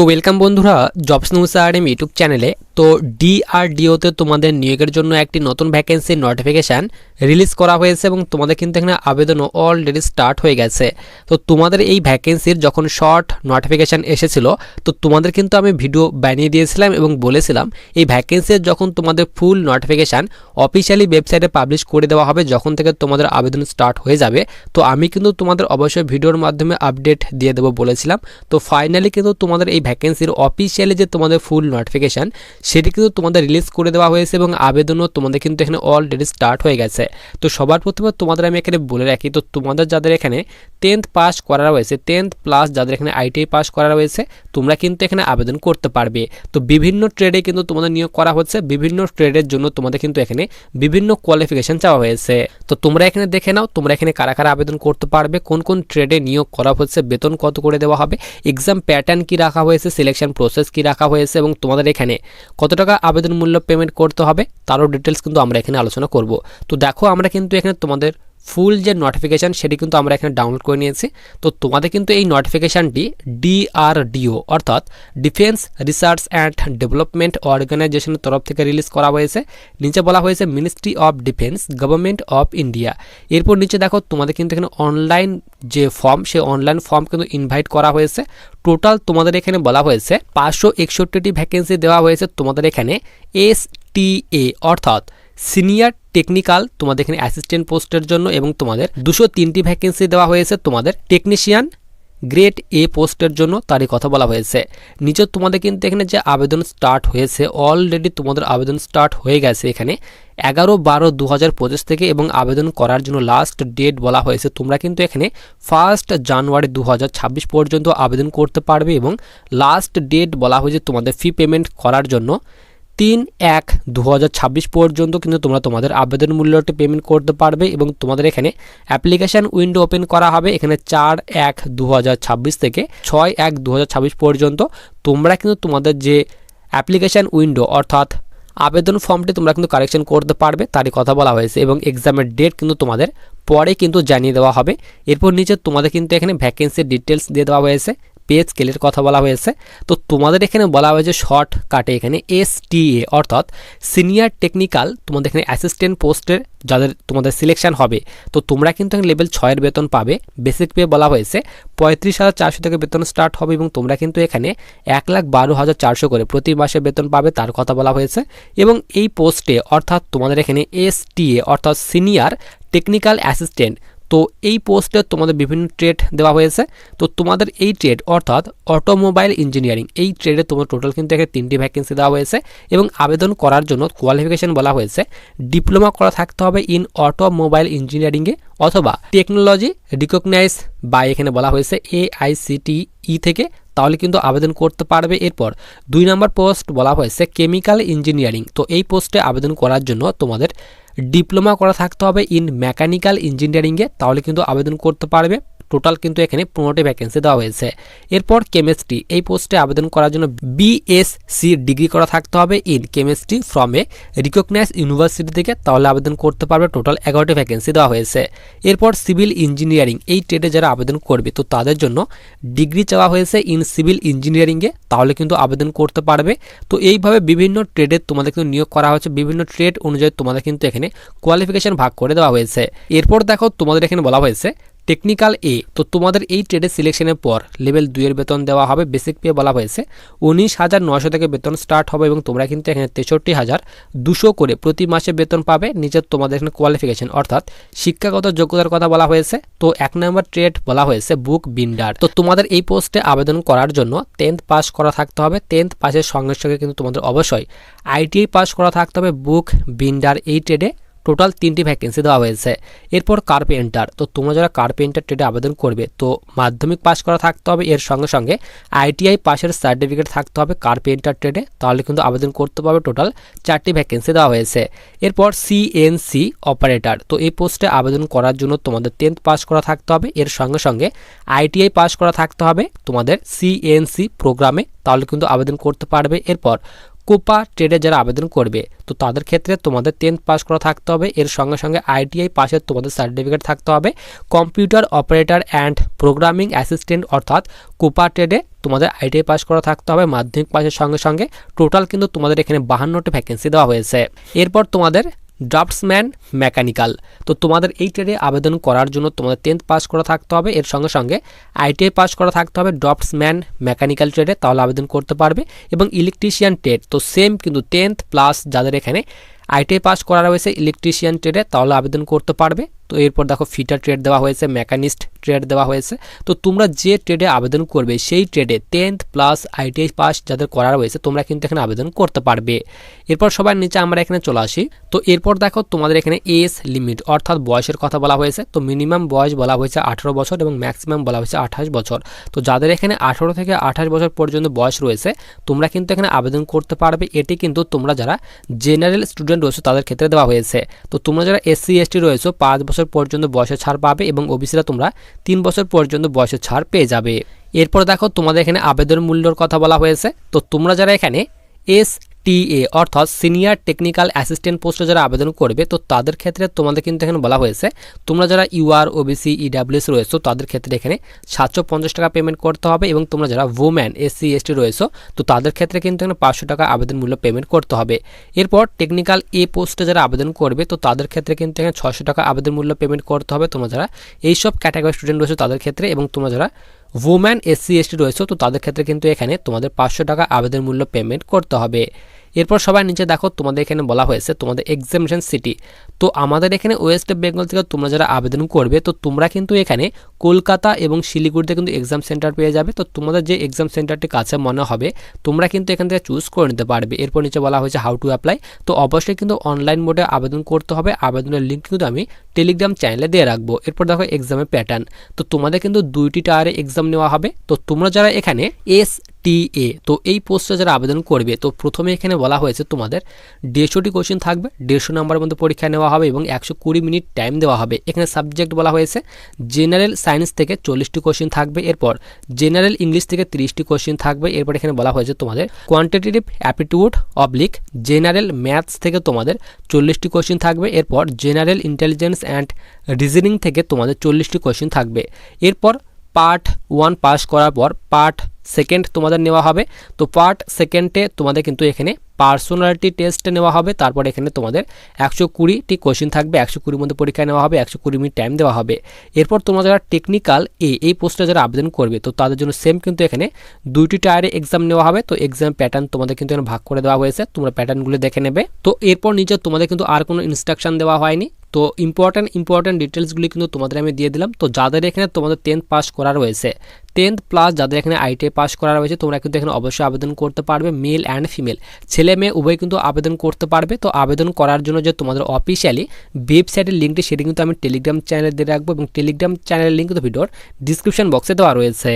তো ওয়েলকাম বন্ধুরা jobs news RM YouTube চ্যানেলে তো ডিআরডিওতে তোমাদের নিয়োগের জন্য একটি নতুন ভ্যাকেন্সির নোটিফিকেশান রিলিজ করা হয়েছে এবং তোমাদের কিন্তু এখানে আবেদনও অলরেডি স্টার্ট হয়ে গেছে। তো তোমাদের এই ভ্যাকেন্সির যখন শর্ট নোটিফিকেশান এসেছিল, তো তোমাদের কিন্তু আমি ভিডিও বানিয়ে দিয়েছিলাম এবং বলেছিলাম, এই ভ্যাকেন্সির যখন তোমাদের ফুল নোটিফিকেশান অফিসিয়ালি ওয়েবসাইটে পাবলিশ করে দেওয়া হবে, যখন থেকে তোমাদের আবেদন স্টার্ট হয়ে যাবে, তো আমি কিন্তু তোমাদের অবশ্যই ভিডিওর মাধ্যমে আপডেট দিয়ে দেবো বলেছিলাম। তো ফাইনালি কিন্তু তোমাদের এই ভ্যাকেন্সির অফিসিয়ালি যে তোমাদের ফুল নোটিফিকেশান সেটি কিন্তু তোমাদের রিলিজ করে দেওয়া হয়েছে এবং আবেদনও তোমাদের কিন্তু এখানে অলরেডি স্টার্ট হয়ে গেছে। তো সবার প্রথমে তোমাদের আমি এখানে বলে রাখি, তো তোমাদের যাদের এখানে টেন্থ পাস করা রয়েছে টেন্থ প্লাস যাদের এখানে আইটিআই পাস করা রয়েছে, তোমরা কিন্তু এখানে আবেদন করতে পারবে। তো বিভিন্ন ট্রেডে কিন্তু তোমাদের নিয়োগ করা হচ্ছে, বিভিন্ন ট্রেডের জন্য তোমাদের কিন্তু এখানে বিভিন্ন কোয়ালিফিকেশন চাওয়া হয়েছে। তো তোমরা এখানে দেখে নাও, তোমরা এখানে কারা কারা আবেদন করতে পারবে, কোন কোন ট্রেডে নিয়োগ করা হচ্ছে, বেতন কত করে দেওয়া হবে এক্সাম প্যাটার্ন কি রাখা হয়েছে সিলেকশন প্রসেস কি রাখা হয়েছে এবং তোমাদের এখানে কত টাকা আবেদন মূল্য পেমেন্ট করতে হবে, তারও ডিটেলস কিন্তু আমরা এখানে আলোচনা করব। তো দেখো, আমরা কিন্তু এখানে তোমাদের ফুল যে নোটিফিকেশান সেটি কিন্তু আমরা এখানে ডাউনলোড করে নিয়েছি। তো তোমাদের কিন্তু এই নোটিফিকেশানটি ডিআরডিও অর্থাৎ ডিফেন্স রিসার্চ অ্যান্ড ডেভেলপমেন্ট অর্গানাইজেশনের তরফ থেকে রিলিজ করা হয়েছে। নিচে বলা হয়েছে ministry of defence government of India এরপর নিচে দেখো তোমাদের কিন্তু এখানে অনলাইন যে ফর্ম সেই অনলাইন ফর্ম কিন্তু ইনভাইট করা হয়েছে। টোটাল তোমাদের এখানে বলা হয়েছে পাঁচশো একষট্টিটি ভ্যাকেন্সি দেওয়া হয়েছে তোমাদের এখানে এস টি এ অর্থাৎ সিনিয়র টেকনিক্যাল, তোমাদের এখানে অ্যাসিস্ট্যান্ট পোস্টের জন্য এবং তোমাদের দুশো তিনটি ভ্যাকেন্সি দেওয়া হয়েছে, তোমাদের টেকনিশিয়ান গ্রেড এ পোস্টের জন্য তারই কথা বলা হয়েছে। নিচে তোমাদের কিন্তু এখানে যে আবেদন স্টার্ট হয়েছে অলরেডি তোমাদের আবেদন স্টার্ট হয়ে গেছে এখানে এগারো বারো দু হাজার পঁচিশ থেকে এবং আবেদন করার জন্য লাস্ট ডেট বলা হয়েছে। তোমরা কিন্তু এখানে ফার্স্ট জানুয়ারি দু ছাব্বিশ পর্যন্ত আবেদন করতে পারবে এবং লাস্ট ডেট বলা হয়েছে তোমাদের ফি পেমেন্ট করার জন্য। তিন এক দু পর্যন্ত কিন্তু তোমরা তোমাদের আবেদন মূল্যটি পেমেন্ট করতে পারবে এবং তোমাদের এখানে অ্যাপ্লিকেশান উইন্ডো ওপেন করা হবে এখানে চার এক দু থেকে ছয় এক দু পর্যন্ত। তোমরা কিন্তু তোমাদের যে অ্যাপ্লিকেশান উইন্ডো অর্থাৎ আবেদন ফর্মটি তোমরা কিন্তু কারেকশন করতে পারবে, তারই কথা বলা হয়েছে এবং এক্সামের ডেট কিন্তু তোমাদের পরে কিন্তু জানিয়ে দেওয়া হবে। এরপর নিচে তোমাদের কিন্তু এখানে ভ্যাকেন্সির ডিটেলস দিয়ে দেওয়া হয়েছে। পে স্কেলের কথা বলা হয়েছে। তো তোমাদের এখানে বলা হয়েছে শর্ট কাটে এখানে এস এ, অর্থাৎ সিনিয়র টেকনিক্যাল তোমাদের এখানে অ্যাসিস্ট্যান্ট পোস্টের যাদের তোমাদের সিলেকশন হবে। তো তোমরা কিন্তু এখানে লেভেল ছয়ের বেতন পাবে। বেসিক পে বলা হয়েছে, পঁয়ত্রিশ হাজার চারশো থেকে বেতন স্টার্ট হবে এবং তোমরা কিন্তু এখানে এক লাখ বারো হাজার চারশো করে প্রতি মাসে বেতন পাবে তার কথা বলা হয়েছে। এবং এই পোস্টে অর্থাৎ তোমাদের এখানে এস অর্থাৎ সিনিয়র টেকনিক্যাল অ্যাসিস্ট্যান্ট তো এই পোস্টে তোমাদের বিভিন্ন ট্রেড দেওয়া হয়েছে। তো তোমাদের এই ট্রেড অর্থাৎ অটোমোবাইল ইঞ্জিনিয়ারিং এই ট্রেডে তোমার টোটাল কিন্তু এখানে তিনটি ভ্যাকেন্সি দেওয়া হয়েছে এবং আবেদন করার জন্য কোয়ালিফিকেশন বলা হয়েছে। ডিপ্লোমা করা থাকতে হবে ইন অটোমোবাইল ইঞ্জিনিয়ারিংয়ে অথবা টেকনোলজি রিকগনাইজ বা এখানে বলা হয়েছে এআইসিটিই থেকে, তাহলে কিন্তু আবেদন করতে পারবে এরপর। দুই নম্বর পোস্ট বলা হয়েছে কেমিক্যাল ইঞ্জিনিয়ারিং তো এই পোস্টে আবেদন করার জন্য তোমাদের ডিপ্লোমা করা থাকতে হবে ইন মেকানিক্যাল ইঞ্জিনিয়ারিংয়ে তাহলে কিন্তু আবেদন করতে পারবে। টোটাল কিন্তু এখানে পনেরোটি ভ্যাকেন্সি দেওয়া হয়েছে। এরপর কেমিস্ট্রি এই পোস্টে আবেদন করার জন্য বিএসসি ডিগ্রি করা থাকতে হবে in chemistry from a recognise university থেকে, তাহলে আবেদন করতে পারবে টোটাল এগারোটি ভ্যাকেন্সি দেওয়া হয়েছে। এরপর সিভিল ইঞ্জিনিয়ারিং এই ট্রেডে যারা আবেদন করবে, তো তাদের জন্য ডিগ্রি চাওয়া হয়েছে ইন সিভিল ইঞ্জিনিয়ারিংয়ে তাহলে কিন্তু আবেদন করতে পারবে। তো এইভাবে বিভিন্ন ট্রেডে তোমাদের কিন্তু নিয়োগ করা হয়েছে, বিভিন্ন ট্রেড অনুযায়ী তোমাদের কিন্তু এখানে কোয়ালিফিকেশন ভাগ করে দেওয়া হয়েছে। এরপর দেখো তোমাদের এখানে বলা হয়েছে টেকনিক্যাল এ, তো তোমাদের এই ট্রেডের সিলেকশনের পর লেভেল দুইয়ের বেতন দেওয়া হবে বেসিক পে বলা হয়েছে। উনিশ হাজার নশো থেকে বেতন স্টার্ট হবে এবং তোমরা কিন্তু এখানে তেষট্টি হাজার দুশো করে প্রতি মাসে বেতন পাবে, নিজের তোমাদের এখানে কোয়ালিফিকেশন অর্থাৎ শিক্ষাগত যোগ্যতার কথা বলা হয়েছে। তো এক নম্বর ট্রেড বলা হয়েছে বুক বিন্ডার তো তোমাদের এই পোস্টে আবেদন করার জন্য টেন্থ পাস করা থাকতে হবে। টেন্থ পাসের সঙ্গে সঙ্গে কিন্তু তোমাদের অবশ্যই আইটিআই পাস করা থাকতে হবে বুক বিন্ডার এই ট্রেডে টোটাল তিনটি ভ্যাকেন্সি দেওয়া হয়েছে। এরপর কার্পেন্টার তো তোমরা যারা কার্পেন্টার ট্রেডে আবেদন করবে, তো মাধ্যমিক পাস করা থাকতে হবে। এর সঙ্গে সঙ্গে আইটিআই পাশের সার্টিফিকেট থাকতে হবে কার্পেন্টার ট্রেডে তাহলে কিন্তু আবেদন করতে পারবে টোটাল চারটি ভ্যাকেন্সি দেওয়া হয়েছে। এরপর সিএনসি অপারেটর তো এই পোস্টে আবেদন করার জন্য তোমাদের টেন্থ পাস করা থাকতে হবে। এর সঙ্গে সঙ্গে আইটিআই পাস করা থাকতে হবে তোমাদের সিএনসি প্রোগ্রামে তাহলে কিন্তু আবেদন করতে পারবে। এরপর কোপা ট্রেডে যারা আবেদন করবে, তো তাদের ক্ষেত্রে তোমাদের টেন্থ পাস করা থাকতে হবে। এর সঙ্গে সঙ্গে আইটিআই পাশের তোমাদের সার্টিফিকেট থাকতে হবে। Computer operator and programming assistant অর্থাৎ কোপা ট্রেডে তোমাদের আইটিআই পাস করা থাকতে হবে। মাধ্যমিক পাসের সঙ্গে সঙ্গে টোটাল কিন্তু তোমাদের এখানে বাহান্নটি ভ্যাকেন্সি দেওয়া হয়েছে। এরপর তোমাদের ড্রাফটসম্যান মেকানিক্যাল। তো তোমাদের এই ট্রেডে আবেদন করার জন্য তোমাদের টেন্থ পাস করা থাকতে হবে। এর সঙ্গে সঙ্গে আইটিআই পাস করা থাকতে হবে। ড্রাফটসম্যান মেকানিক্যাল ট্রেডে তাহলে আবেদন করতে পারবে। এবং ইলেকট্রিশিয়ান ট্রেড তো সেম কিন্তু টেন্থ প্লাস যাদের এখানে আইটিআই পাস করা রয়েছে ইলেকট্রিশিয়ান ট্রেডে তাহলে আবেদন করতে পারবে। তো এরপর দেখো ফিটার ট্রেড দেওয়া হয়েছে মেকানিস্ট ট্রেড দেওয়া হয়েছে। তো তোমরা যে ট্রেডে আবেদন করবে, সেই ট্রেডে টেন্থ প্লাস আইটিআই পাস যাদের করা রয়েছে তোমরা কিন্তু এখানে আবেদন করতে পারবে। এরপর সবার নিচে আমরা এখানে চলে আসি। তো এরপর দেখো, তোমাদের এখানে এস লিমিট অর্থাৎ বয়সের কথা বলা হয়েছে। তো মিনিমাম বয়স বলা হয়েছে আঠারো বছর এবং ম্যাক্সিমাম বলা হয়েছে আঠাশ বছর। তো যাদের এখানে আঠারো থেকে আঠাশ বছর পর্যন্ত বয়স রয়েছে, তোমরা কিন্তু এখানে আবেদন করতে পারবে। এটি কিন্তু তোমরা যারা জেনারেল স্টুডেন্ট রয়েছে তাদের ক্ষেত্রে দেওয়া হয়েছে। তো তোমরা যারা এসসি এসটি রয়েছে, পাঁচ বছর পর্যন্ত বয়সের ছাড় পাবে এবং ওবিসিরা তোমরা তিন বছর পর্যন্ত বয়সের ছাড় পেয়ে যাবে। এরপর দেখো তোমাদের এখানে আবেদন মূল্যর কথা বলা হয়েছে। তো তোমরা যারা এখানে এস টিএ, অর্থাৎ সিনিয়র টেকনিক্যাল অ্যাসিস্ট্যান্ট পোস্টে যারা আবেদন করবে, তো তাদের ক্ষেত্রে তোমাদের কিন্তু এখানে বলা হয়েছে, তোমরা যারা ইউআর, ওবিসি, ইডাব্লিউএস রয়েছো, তাদের ক্ষেত্রে এখানে সাতশো পঞ্চাশ টাকা পেমেন্ট করতে হবে এবং তোমরা যারা ওম্যান এসসি এসটি রয়েছো, তো তাদের ক্ষেত্রে কিন্তু এখানে পাঁচশো টাকা আবেদন মূল্য পেমেন্ট করতে হবে। এরপর টেকনিক্যাল এ পোস্টে যারা আবেদন করবে, তো তাদের ক্ষেত্রে কিন্তু এখানে ছশো টাকা আবেদন মূল্য পেমেন্ট করতে হবে। তোমরা যারা এইসব ক্যাটাগরি স্টুডেন্ট রয়েছে, তাদের ক্ষেত্রে এবং তোমরা যারা ওম্যান এসসি এসটি রয়েছে, তো তাদের ক্ষেত্রে কিন্তু এখানে তোমাদের পাঁচশো টাকা আবেদন মূল্য পেমেন্ট করতে হবে। এরপর সবাই নিচে দেখো তোমাদের এখানে বলা হয়েছে তোমাদের এক্সামিনেশন সিটি তো আমাদের এখানে ওয়েস্ট বেঙ্গল থেকে তোমরা যারা আবেদন করবে, তো তোমরা কিন্তু এখানে কলকাতা এবং শিলিগুড়িতে কিন্তু এক্সাম সেন্টার পেয়ে যাবে। তো তোমাদের যে এক্সাম সেন্টারটি কাছে মনে হবে, তোমরা কিন্তু এখান থেকে চুজ করে নিতে পারবে। এরপর নিচে বলা হয়েছে হাউ টু অ্যাপ্লাই তো অবশ্যই কিন্তু অনলাইন মোডে আবেদন করতে হবে। আবেদনের লিঙ্ক কিন্তু আমি টেলিগ্রাম চ্যানেলে দিয়ে রাখব। এরপর দেখো এক্সামের প্যাটার্ন তো তোমাদের কিন্তু দুইটি টায়ারে এক্সাম নেওয়া হবে। তো তোমরা যারা এখানে এস টিএ তো এই পোস্টে যারা আবেদন করবে, তো প্রথমে এখানে বলা হয়েছে তোমাদের দেড়শোটি কোশ্চেন থাকবে, দেড়শো নম্বরের মধ্যে পরীক্ষা নেওয়া হবে এবং একশো কুড়ি মিনিট টাইম দেওয়া হবে। এখানে সাবজেক্ট বলা হয়েছে জেনারেল সায়েন্স থেকে চল্লিশটি কোশ্চেন থাকবে, এরপর জেনারেল ইংলিশ থেকে তিরিশটি কোশ্চেন থাকবে, এরপর এখানে বলা হয়েছে তোমাদের quantitative aptitude oblique general maths থেকে তোমাদের চল্লিশটি কোশ্চেন থাকবে, এরপর জেনারেল ইন্টেলিজেন্স অ্যান্ড রিজনিং থেকে তোমাদের চল্লিশটি কোশ্চেন থাকবে। এরপর পার্ট ওয়ান পাস করার পর পার্ট সেকেন্ড তোমাদের নেওয়া হবে। তো পার্ট সেকেন্ডে তোমাদের কিন্তু এখানে পার্সোনালিটি টেস্ট নেওয়া হবে। তারপর এখানে তোমাদের একশো কুড়িটি কোশ্চিন থাকবে। একশো কুড়ির মধ্যে পরীক্ষা নেওয়া হবে, একশো কুড়ি মিনিট টাইম দেওয়া হবে। এরপর তোমরা যারা টেকনিক্যাল এ এই পোস্টে যারা আবেদন করবে, তো তাদের জন্য সেম কিন্তু এখানে দুইটি টায়ারে এক্সাম নেওয়া হবে। তো এক্সাম প্যাটার্ন তোমাদের কিন্তু এখানে ভাগ করে দেওয়া হয়েছে। তোমরা প্যাটার্নগুলো দেখে নেবে। তো এরপর নিচে তোমাদের কিন্তু আর কোনো ইনস্ট্রাকশন দেওয়া হয়নি। তো ইম্পর্ট্যান্ট ইম্পর্ট্যান্ট ডিটেলসগুলি কিন্তু তোমাদের আমি দিয়ে দিলাম। তো যাদের এখানে তোমাদের টেন্থ পাস করা রয়েছে টেন্থ প্লাস যাদের এখানে আইটিআই পাস করা রয়েছে, তোমরা কিন্তু এখানে অবশ্যই আবেদন করতে পারবে মেল অ্যান্ড ফিমেল ছেলে মেয়ে উভয় কিন্তু আবেদন করতে পারবে। তো আবেদন করার জন্য যে তোমাদের অফিসিয়ালি ওয়েবসাইটের লিঙ্কটি সেটি কিন্তু আমি টেলিগ্রাম চ্যানেলে দিয়ে রাখব এবং টেলিগ্রাম চ্যানেলের লিঙ্ক কিন্তু ভিডিওর ডিসক্রিপশন বক্সে দেওয়া রয়েছে।